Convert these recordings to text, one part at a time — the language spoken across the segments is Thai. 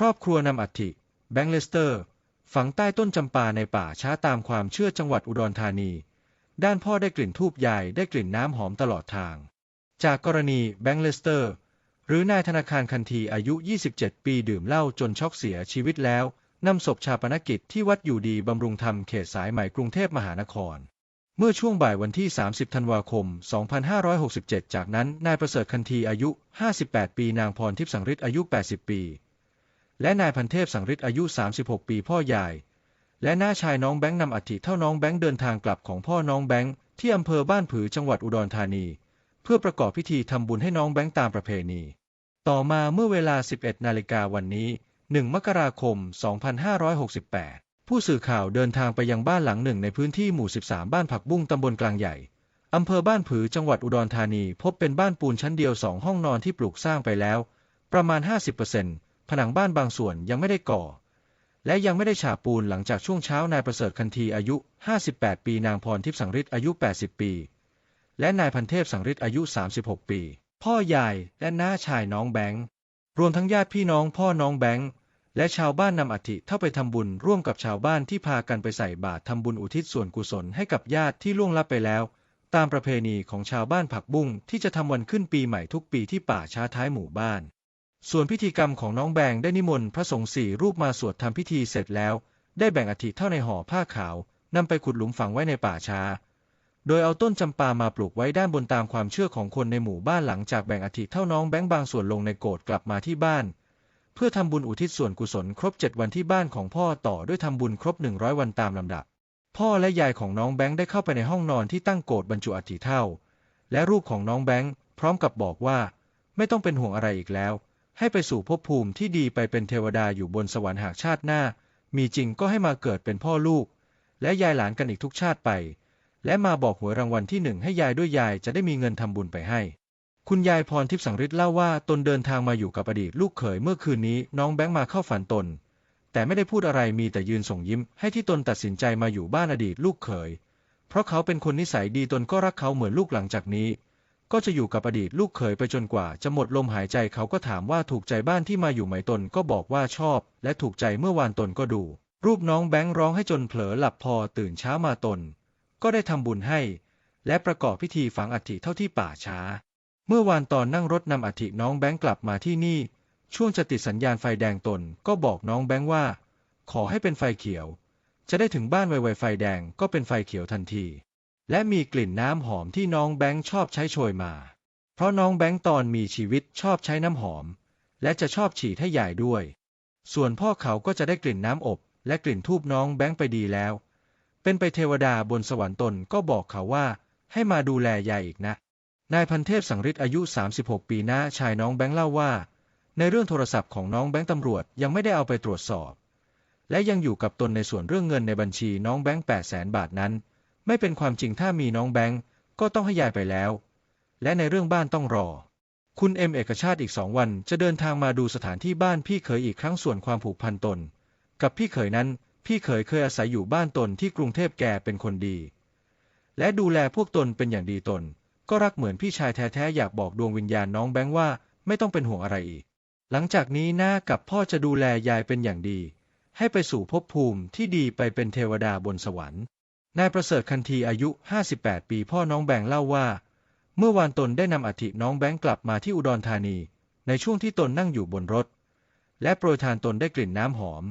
ครอบครัวนำอัฐิแบงค์เลสเตอร์ ฝังใต้ต้นจำปาในป่าช้าตามความเชื่อจังหวัดอุดรธานี ด้านพ่อได้กลิ่นทูบใหญ่ได้กลิ่นน้ำหอมตลอดทาง จากกรณีแบงค์เลสเตอร์ หรือนายธนาคารคันทีอายุ 27 ปีดื่มเหล้าจนช็อกเสียชีวิตแล้วนำศพชาปนกิจที่วัดอยู่ดีบำรุงธรรมเขตสายใหม่กรุงเทพมหานคร เมื่อช่วงบ่ายวันที่ 30 ธันวาคม 2567 จากนั้นนายประเสริฐคันทีอายุ 58 ปีนางพรทิพย์สังฤทธิ์อายุ 80 ปี และนายพันเทพสังฤทธิ์อายุ 36 ปีพ่อยายและน้าชายน้องแบงค์นำอัฐิเท่าน้องแบงค์เดินทางกลับของพ่อน้องแบงค์ที่อำเภอบ้านผือจังหวัดอุดรธานี เพื่อประกอบพิธีทำบุญให้น้องแบงค์ตามประเพณี ต่อมาเมื่อเวลา 11 นาฬิกาวันนี้ 1 มกราคม 2568 ผู้สื่อข่าวเดินทางไปยังบ้านหลังหนึ่งในพื้นที่หมู่ 13 บ้านผักบุ้งตำบลกลางใหญ่อำเภอบ้านผือจังหวัดอุดรธานี พบเป็นบ้านปูนชั้นเดียวสองห้องนอนที่ปลูกสร้างไปแล้ว ประมาณ 50% ผนังบ้านบางส่วนยังไม่ได้ก่อ และยังไม่ได้ฉาบปูนหลังจากช่วงเช้านายประเสริฐคันทีอายุ 58 ปีนางพรทิพย์สังฤทธิ์อายุ 80 ปี และนายพันเทพสังฤทธิ์อายุ 36 ปี พ่อยายและน้าชายน้องแบงค์รวมทั้งญาติพี่น้องพ่อน้องแบงค์และชาวบ้านนำอัฐิเท่าไปทำบุญร่วมกับชาวบ้านที่พากันไปใส่บาตรทำบุญอุทิศส่วนกุศลให้กับญาติที่ล่วงลับไปแล้ว ตามประเพณีของชาวบ้านผักบุ้งที่จะทำวันขึ้นปีใหม่ทุกปีที่ป่าช้าท้ายหมู่บ้าน ส่วนพิธีกรรมของน้องแบงได้นิมนต์พระสงฆ์สี่รูปมาสวดทำพิธีเสร็จแล้ว ได้แบ่งอัฐิเท่าในห่อผ้าขาวนำไปขุดหลุมฝังไว้ในป่าช้า โดยเอาต้นจำปามาปลูกไว้ด้านบนตามความเชื่อของคนในหมู่บ้านหลังจากแบ่งอัฐิเท่าน้องแบงบางส่วนลงในโกรดกลับมาที่บ้าน เพื่อทำบุญอุทิศส่วนกุศลครบ7วันที่บ้านของพ่อต่อด้วยทำบุญครบ100วันตามลำดับ พ่อและยายของน้องแบงค์ได้เข้าไปในห้องนอนที่ตั้งโกรดบรรจุอัฐิเท่า และรูปของน้องแบงค์พร้อมกับบอกว่า ไม่ต้องเป็นห่วงอะไรอีกแล้ว ให้ไปสู่ภพภูมิที่ดีไปเป็นเทวดาอยู่บนสวรรค์หากชาติหน้า มีจริงก็ให้มาเกิดเป็นพ่อลูก และยายหลานกันอีกทุกชาติไป และมาบอกหวยรางวัลที่หนึ่งให้ยายด้วยยายจะได้มีเงินทำบุญไปให้ คุณยายพรทิพย์สังฤทธิ์เล่าว่าตนเดินทางมาอยู่กับอดีตลูกเขยเมื่อคืนนี้น้องแบงค์มาเข้าฝันตน แต่ไม่ได้พูดอะไรมีแต่ยืนส่งยิ้ม ให้ที่ตนตัดสินใจมาอยู่บ้านอดีตลูกเขย เพราะเขาเป็นคนนิสัยดีตนก็รักเขาเหมือนลูกหลังจากนี้ ก็จะอยู่กับอดีตลูกเขยไปจนกว่าจะหมดลมหายใจเขาก็ถามว่าถูกใจบ้านที่มาอยู่ไหมตนก็บอกว่าชอบ และถูกใจเมื่อวานตนก็ดู รูปน้องแบงค์ร้องให้จนเผลอหลับพอตื่นเช้ามาตน ก็ได้ทำบุญให้ และประกอบพิธีฝังอัฐิเท่าที่ป่าช้า เมื่อวานตอนนั่งรถนำอัฐิน้องแบงค์กลับมาที่นี่ ช่วงจะติดสัญญาณไฟแดงตน ก็บอกน้องแบงค์ว่า ขอให้เป็นไฟเขียว จะได้ถึงบ้านไวๆไฟแดงก็เป็นไฟเขียวทันที และมีกลิ่นน้ำหอมที่น้องแบงค์ชอบใช้โชยมา เพราะน้องแบงค์ตอนมีชีวิตชอบใช้น้ำหอม และจะชอบฉีดให้ยายด้วย ส่วนพ่อเขาก็จะได้กลิ่นน้ำอบ และกลิ่นทูบน้องแบงค์ไปดีแล้ว เป็นไปเทวดาบนสวรรค์ตนก็บอกเขาว่าให้มาดูแลยายอีกนะ นายพันเทพสังฤทธิ์อายุ 36 ปีน้าชายน้องแบงค์เล่าว่า ในเรื่องโทรศัพท์ของน้องแบงค์ตำรวจยังไม่ได้เอาไปตรวจสอบ และยังอยู่กับตนในส่วนเรื่องเงินในบัญชีน้องแบงค์8แสนบาทนั้น ไม่เป็นความจริงถ้ามีน้องแบงค์ก็ต้องให้ยายไปแล้ว และในเรื่องบ้านต้องรอ คุณเอ็มเอกชาติอีกสองวันจะเดินทางมาดูสถานที่บ้านพี่เขยอีกครั้งส่วนความผูกพันตน กับพี่เขยนั้น พี่เขยเคยอาศัยอยู่บ้านตนที่กรุงเทพแกเป็นคนดี และดูแลพวกตนเป็นอย่างดีตน ก็รักเหมือนพี่ชายแท้ๆอยากบอกดวงวิญญาณน้องแบงค์ว่าไม่ต้องเป็นห่วงอะไรอีก หลังจากนี้น้ากับพ่อจะดูแลยายเป็นอย่างดี ให้ไปสู่ภพภูมิที่ดีไปเป็นเทวดาบนสวรรค์ นายประเสริฐคันทีอายุ 58 ปีพ่อน้องแบงค์เล่าว่า เมื่อวานตนได้นำอัฐิน้องแบงค์กลับมาที่อุดรธานี ในช่วงที่ตนนั่งอยู่บนรถ และโปรยทานตนได้กลิ่นน้ำหอม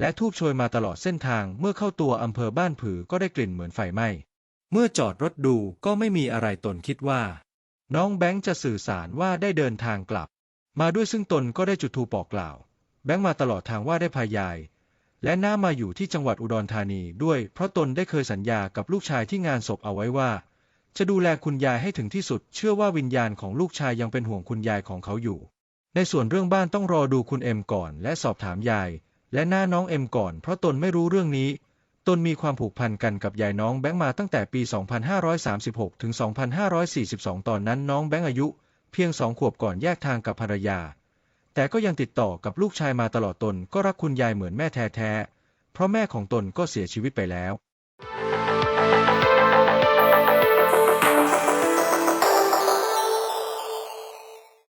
และทูบโชยมาตลอดเส้นทางเมื่อเข้าตัวอำเภอบ้านผือก็ได้กลิ่นเหมือนไฟไหม้เมื่อจอดรถดูก็ไม่มีอะไรตนคิดว่า น้องแบงค์จะสื่อสารว่าได้เดินทางกลับ มาด้วยซึ่งตนก็ได้จุดธูปบอกกล่าว แบงค์มาตลอดทางว่าได้พายาย และน้ามาอยู่ที่จังหวัดอุดรธานีด้วย เพราะตนได้เคยสัญญากับลูกชายที่งานศพเอาไว้ว่า จะดูแลคุณยายให้ถึงที่สุด เชื่อว่าวิญญาณของลูกชายยังเป็นห่วงคุณยายของเขาอยู่ ในส่วนเรื่องบ้านต้องรอดูคุณเอ็มก่อน และสอบถามยาย และหน้าน้องเอ็มก่อน เพราะตนไม่รู้เรื่องนี้ ตนมีความผูกพันกันกับยายน้องแบงค์มาตั้งแต่ปี 2536 ถึง 2542 ตอนนั้นน้องแบงค์อายุ เพียงสองขวบก่อนแยกทางกับภรรยา แต่ก็ยังติดต่อกับลูกชายมาตลอดตนก็รักคุณยายเหมือนแม่แท้ๆเพราะแม่ของตนก็เสียชีวิตไปแล้ว